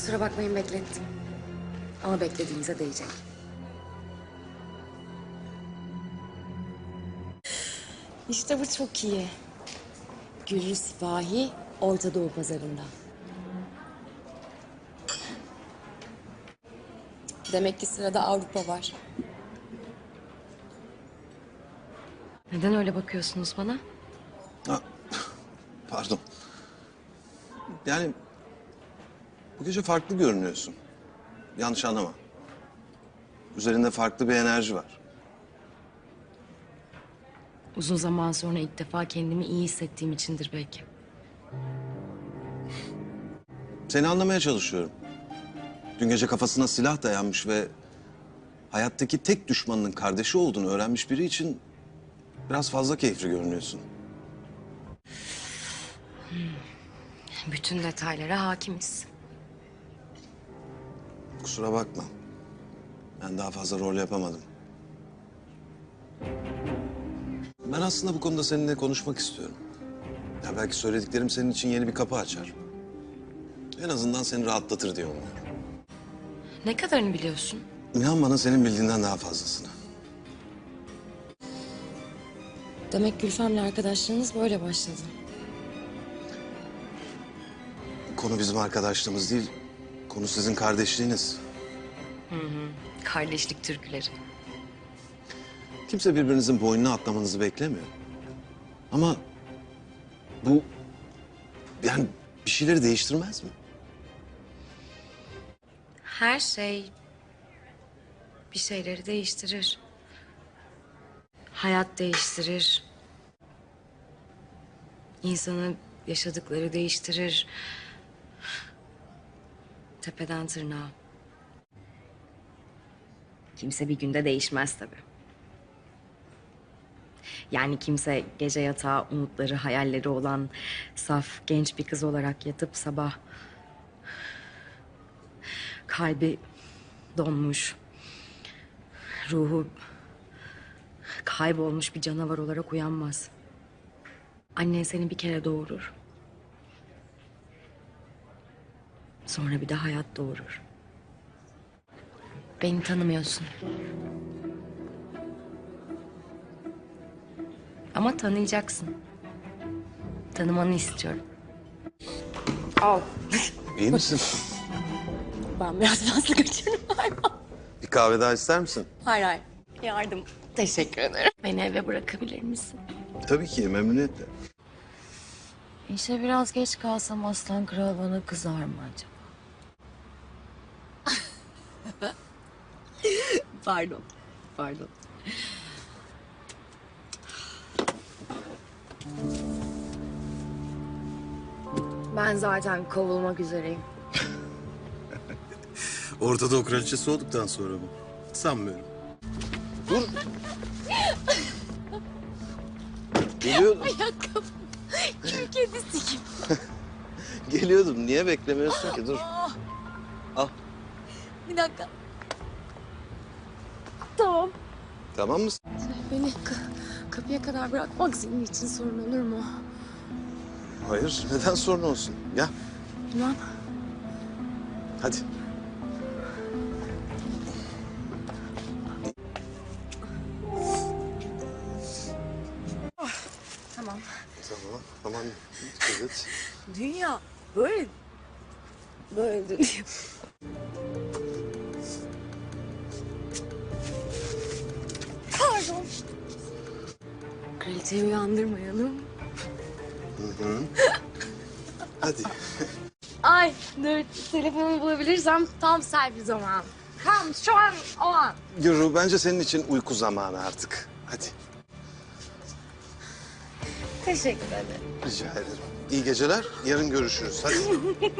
Kusura bakmayın beklettim. Ama beklediğinize değecek. İşte bu çok iyi. Gülrü Sipahi Orta Doğu pazarında. Demek ki sırada Avrupa var. Neden öyle bakıyorsunuz bana? Ha, pardon. Yani bu gece farklı görünüyorsun. Yanlış anlama. Üzerinde farklı bir enerji var. Uzun zaman sonra ilk defa kendimi iyi hissettiğim içindir belki. Seni anlamaya çalışıyorum. Dün gece kafasına silah dayanmış ve hayattaki tek düşmanının kardeşi olduğunu öğrenmiş biri için biraz fazla keyifli görünüyorsun. Bütün detaylara hakimiz. Kusura bakma. Ben daha fazla rol yapamadım. Ben aslında bu konuda seninle konuşmak istiyorum. Ya belki söylediklerim senin için yeni bir kapı açar. En azından seni rahatlatır diye umuyorum. Ne kadarını biliyorsun? İnan bana senin bildiğinden daha fazlasını. Demek Gülfem'le arkadaşlığınız böyle başladı. Konu bizim arkadaşlığımız değil, konu sizin kardeşliğiniz. Kardeşlik türküleri. Kimse birbirinizin boynuna atlamanızı beklemiyor. Ama bu yani bir şeyleri değiştirmez mi? Her şey bir şeyleri değiştirir. Hayat değiştirir. İnsanı yaşadıkları değiştirir. Tepeden tırnağa. Kimse bir günde değişmez tabii. Yani kimse gece yatağa umutları, hayalleri olan saf genç bir kız olarak yatıp sabah kalbi donmuş, ruhu kaybolmuş bir canavar olarak uyanmaz. Annen seni bir kere doğurur. Sonra bir de hayat doğurur. Beni tanımıyorsun. Ama tanıyacaksın. Tanımanı istiyorum. Al. İyi misin? Ben biraz fazla kaçırdım galiba. Bir kahve daha ister misin? Hayır hayır. Yardım. Teşekkür ederim. Beni eve bırakabilir misin? Tabii ki memnuniyetle. İşe biraz geç kalsam Aslan Kral bana kızar mı acaba? Pardon. Pardon. Ben zaten kovulmak üzereyim. Orta Doğu kraliçesi olduktan sonra mı? Sanmıyorum. Dur. Geliyordum. Ayakkabım. Kim kedisi kim? Geliyordum. Niye beklemiyorsun ki? Dur. Al. Bir dakika. Tamam. Tamam mısın? Beni ka- kapıya kadar bırakmak senin için sorun olur mu? Hayır. Neden sorun olsun? Gel. Bilmem. Hadi. Tamam. Tamam. Tamam. Dikkat et. Dünya böyle böyle dönüyor. Pardon. Kraliçeyi uyandırmayalım. Hadi. Ay dur telefonumu bulabilirsem tam selfie zaman. Tam şu an o an. Gürü bence senin için uyku zamanı artık. Hadi. Teşekkür ederim. Rica ederim. İyi geceler. Yarın görüşürüz. Hadi.